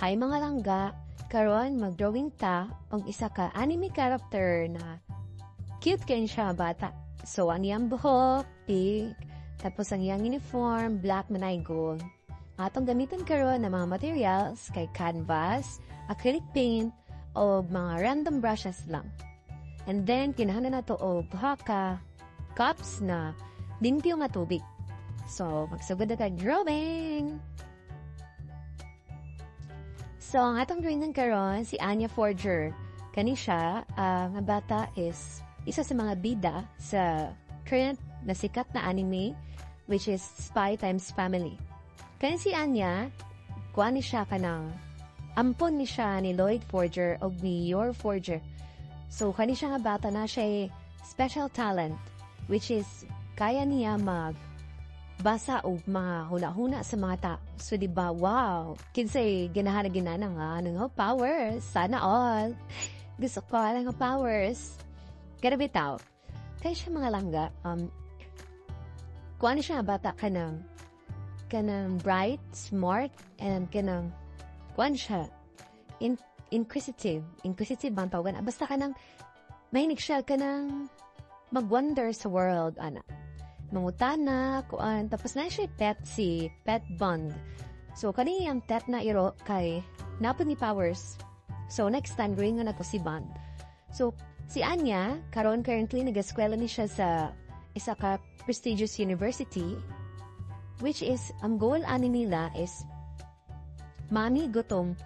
Hi mga langga, karon mag-drawing ta og isa ka anime character na cute kayo siya bata. So ang iyang buhok, pink, tapos ang iyang uniform, black manay gold. Atong gamiton karon ng mga materials kay canvas, acrylic paint, o mga random brushes lang. And then, kinahanglan na to og haka, cups na limpyo nga tubig. So, magsugod na kag drawing! So, ang atong ng karon si Anya Forger. Kani siya, ah, nga bata is isa sa mga bida sa current na sikat na anime which is Spy Times Family. Kani si Anya, kuha ni siya kanang ampon ni siya ni Lloyd Forger o ni Yor Forger. So, kani siya nga bata na siya special talent which is kaya niya mag basa o mga huna-huna sa mga tao. So, di ba, wow, kinsay ginahan na ginana nga, ano nga, powers, sana all. Gusto ko, nga, powers. Grabe tao. Kaya siya mga langga, um, kung ano siya bata ka ng, ka ng bright, smart, and ka ng, kung ano siya, in, inquisitive, inquisitive bang tawagan, basta ka ng, mahinig siya ka ng, mag-wonder sa world, ana mangutana, kuan, tapos na siya pet si Pet Bond. So, kani ang pet na iro kay napod ni Powers. So, next time, ring na ko si Bond. So, si Anya, karon currently nag-eskwela ni siya sa isa ka prestigious university, which is, ang goal ani nila is, mami gutom,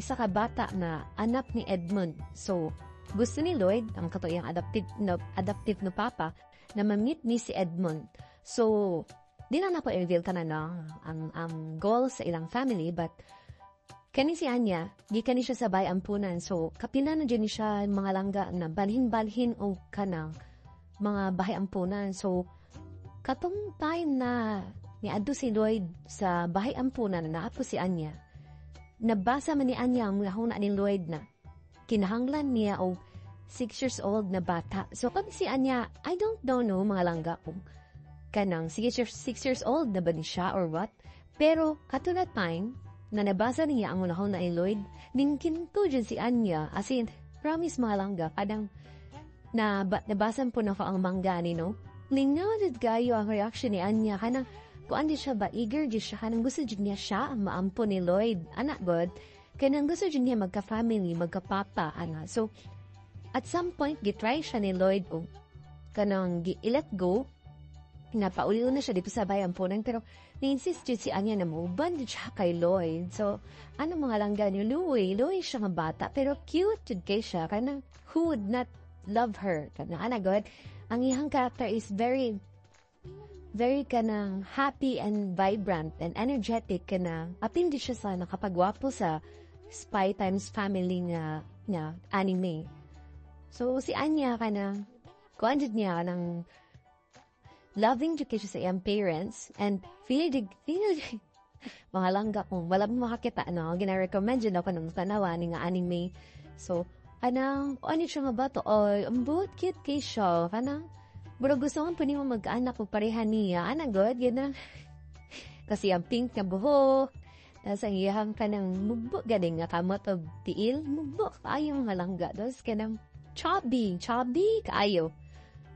isa ka bata na anak ni Edmund. So, gusto ni Lloyd, ang katuyang adaptive no, adaptive no papa, na ma-meet ni si Edmund. So, di na na po i-reveal ka na na ang, ang goal sa ilang family, but kani si Anya, di kani siya sabay ampunan. So, kapila na dyan siya mga langga na balhin-balhin o kanang mga bahay ampunan. So, katong time na niadto si Lloyd sa bahay ampunan na naapo si Anya, nabasa man ni Anya ang lahuna ni Lloyd na kinahanglan niya o 6 years old na bata. So kami si Anya, I don't know no mga langga kung kanang 6 years, 6 years old na ba ni siya or what. Pero katulad time na nabasa niya ang unahon na ni Lloyd, ningkinto dyan si Anya. As in, promise mga langga, kadang na ba, nabasan po na ko ang mangga ni no. Lingaw gayo ang reaction ni Anya kanang kuan di siya ba eager di siya kanang gusto dyan niya siya ang maampo ni Lloyd. Anak god, kanang gusto dyan niya magka-family, magka-papa, ana. So, at some point, gitry siya ni Lloyd o kanang gi-let go. Pinapauli na siya dito sa bayan po nang pero ni-insist yun si Anya na mo, bandit siya kay Lloyd. So, ano mga langga ni Louie? Louie siya nga bata, pero cute yun kay siya. Kanang, who would not love her? Kanang, ana god, ang iyang character is very, very kanang happy and vibrant and energetic kanang apil di siya sa nakapagwapo sa Spy Times Family nga, nga anime. So, si Anya ka na, kuandid niya ng loving education sa iyang parents and feel dig, feel dig, mga langga kung wala mo makakita, ano, gina-recommend yun ako ng tanawa ni nga anime. So, anang, ano siya nga ba to? Oy, ang buot cute kay siya. Kanang, bro gusto mo pa mo mag-anak ko pareha niya. Ana, good, yun Kasi ang pink na buhok, tapos ang iyang kanang mubo galing nga kamot og tiil, mubo kaayo mga langga. Tapos kanang chubby, chubby kaayo.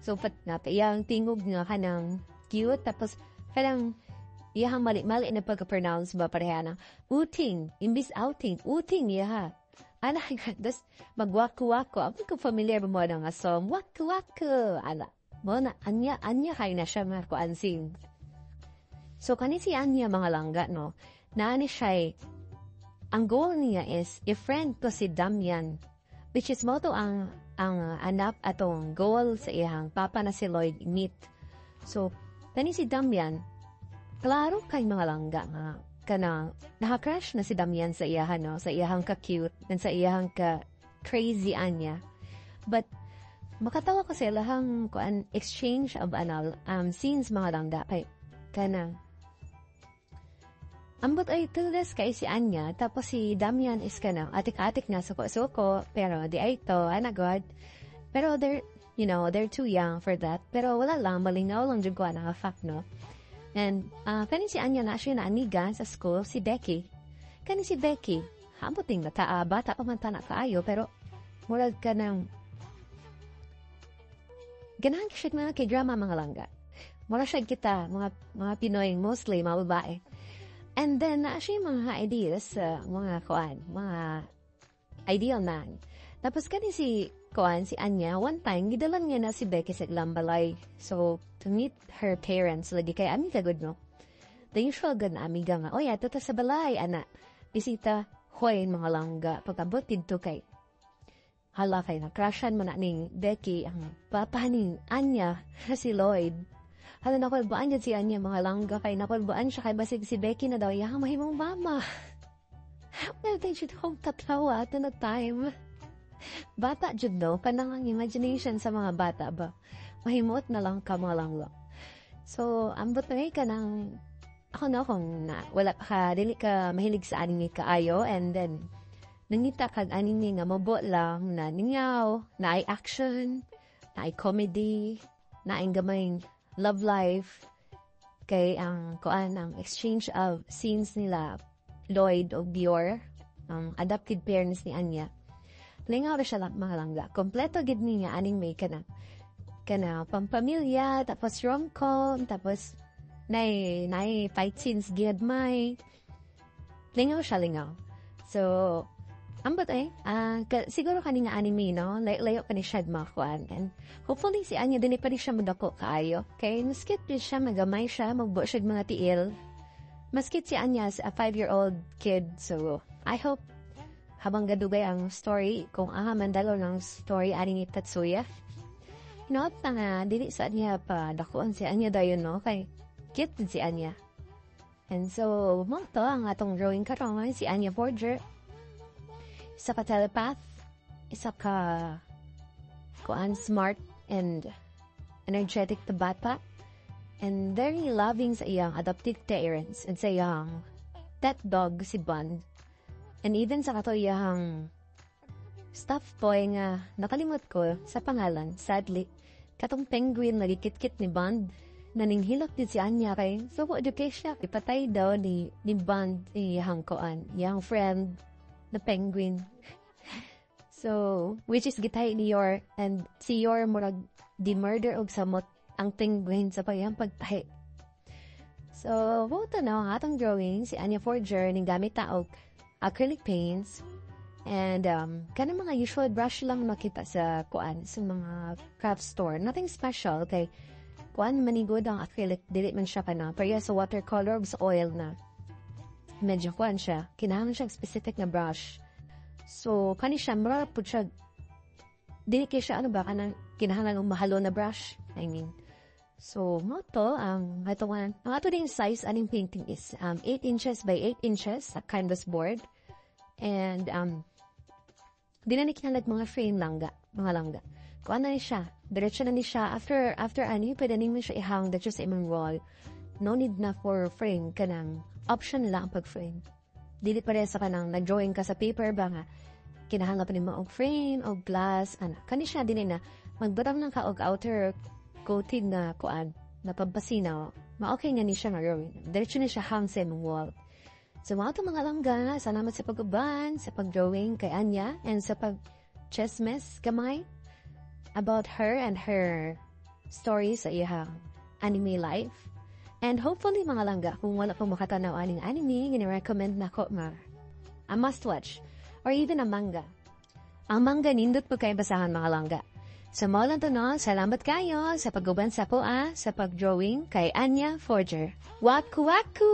So, pat na, iyang tingog nga kanang cute, tapos kanang iyang mali-mali na pagka-pronounce ba pareha na, uting, imbis outing, uting iyaha. Ana, tapos magwaku-waku. Ako ko familiar mo na nga song, waku-waku. Ana, mo na, anya, anya kayo na siya mga kuansing. So, kani si Anya mga langga, no? Naani siya ang goal niya is, i-friend ko si Damian, which is mo to ang ang anak atong goal sa iyang papa na si Lloyd meet. So, tani si Damian, klaro kay mga langga nga kanang naka-crush na si Damian sa iyahan, no? sa iyahang ka-cute, and sa iyahang ka-crazy anya. But, makatawa ko sa ilahang kuan, exchange of anal, um, scenes mga langga, kay kanang Ambot ay tulas kay si Anya, tapos si Damian is kanang atik-atik na suko-suko, pero di ay to, anagod. Pero they're, you know, they're too young for that. Pero wala lang, malingaw lang dyan ko na fact, no? And, uh, kanin si Anya na siya na amiga sa school, si Becky. kani si Becky, hamuting na taa, bata pa man ta na kaayo, pero murag ka ng ganahan siya mga k-drama mga langga. Mura siya kita, mga, mga Pinoy, mostly, mga babae. And then, na siya yung mga ideas sa mga kuan, mga ideal man. Tapos kani si kuan, si Anya, one time, gidalan niya na si Becky sa Glambalay. So, to meet her parents, lagi kay amiga good no? The usual good amiga nga, oy, ato sa balay, ana. Bisita, hoy, mga langga, pagkabot dito kay Hala kay na-crushan man ning Becky ang papa ning Anya si Lloyd. Hala nakulbaan niya si Anya mga langga kay nakulbaan siya kay basig si Becky na daw yaha mahimong mama. Well, they should home tatlawa at na time. Bata jud no, kanang ang imagination sa mga bata ba. Mahimot na lang ka mga langga. So, ambot na ka ng ako na kung na, wala ka, dili ka mahilig sa anime kaayo and then nangita kag anime nga mabo lang na ninyaw, na ay action, na ay comedy, na ay gamay love life, kay ang kuan ang exchange of scenes nila Lloyd o Bior, ang adopted parents ni Anya. Lingaw na siya lang mga langga. Kompleto gid niya anime ka na. Kana pampamilya, tapos rom-com, tapos nay nay fight scenes gid may. Lingaw siya lingaw. So, Ambot eh, ah, ka, siguro kani nga anime, no? Lay, layo ka ni siya makuan. And hopefully si Anya din pa rin siya madako kaayo. Kay maskit din siya, magamay siya, magbo siya mga tiil. Maskit si Anya as a five-year-old kid. So, I hope habang gadugay ang story, kung aha mandalo ng story ani ni Tatsuya. Hinaot na nga, dili sa Anya pa dakuan si Anya dayon, no? Kay cute si Anya. And so, mo to ang atong drawing karon si Anya Forger isa ka telepath, isa ka kuan smart and energetic to bata, and very loving sa iyang adopted parents and sa iyang pet dog si Bond. And even sa kato iyang stuffed toy nga nakalimot ko sa pangalan, sadly, katong penguin na gikit-kit ni Bond, naninghilak din si Anya kay so education? Ipatay daw ni ni Bond iyang koan iyang friend the penguin. So, which is gitay ni Yor, and si Yor murag di murder og samot ang penguin sa payang pagtahi. So, voto na ang atong drawing si Anya Forger ning gamit taog acrylic paints and um, kanang mga usual brush lang makita sa kuan sa mga craft store. Nothing special kay kuan manigod ang acrylic dili man siya kana pero sa watercolor sa oil na medyo kuan siya, kinahanglan siya specific na brush. So, kani siya, mura po siya, dili kay siya, ano ba, kanang kinahanglan ng mahalo na brush. I mean, so, mo to, um, ito one, ang ato din size, aning painting is, um, 8 inches by 8 inches, a canvas board. And, um, di na ni kinalag mga frame langga, mga langga. Kuha na ni siya, diretso na ni siya, after, after ano, pwede naman siya ihang diretso sa imong wall. No need na for frame, kanang, option lang ang pag-frame. Dili pa rin sa kanang nag-drawing ka sa paper ba nga, kinahanglan pa ni mo og frame, og glass, ana. Kani siya din na, magbatang ng ka og outer coated na kuan, na pampasinaw. Ma-okay nga ni siya nga drawing. Diretso ni siya hang sa imong wall. So, mga itong mga langga, salamat sa pag-uban, sa pag-drawing kay Anya, and sa pag-chessmess kamay about her and her story sa iyang anime life. And hopefully mga langga, kung wala pong makatanaw aning anime, gini-recommend na ko nga a must watch or even a manga. Ang manga nindot po kayo basahan mga langga. Sa lang to no, salamat kayo sa pag sa po ah, sa pag-drawing kay Anya Forger. Waku waku!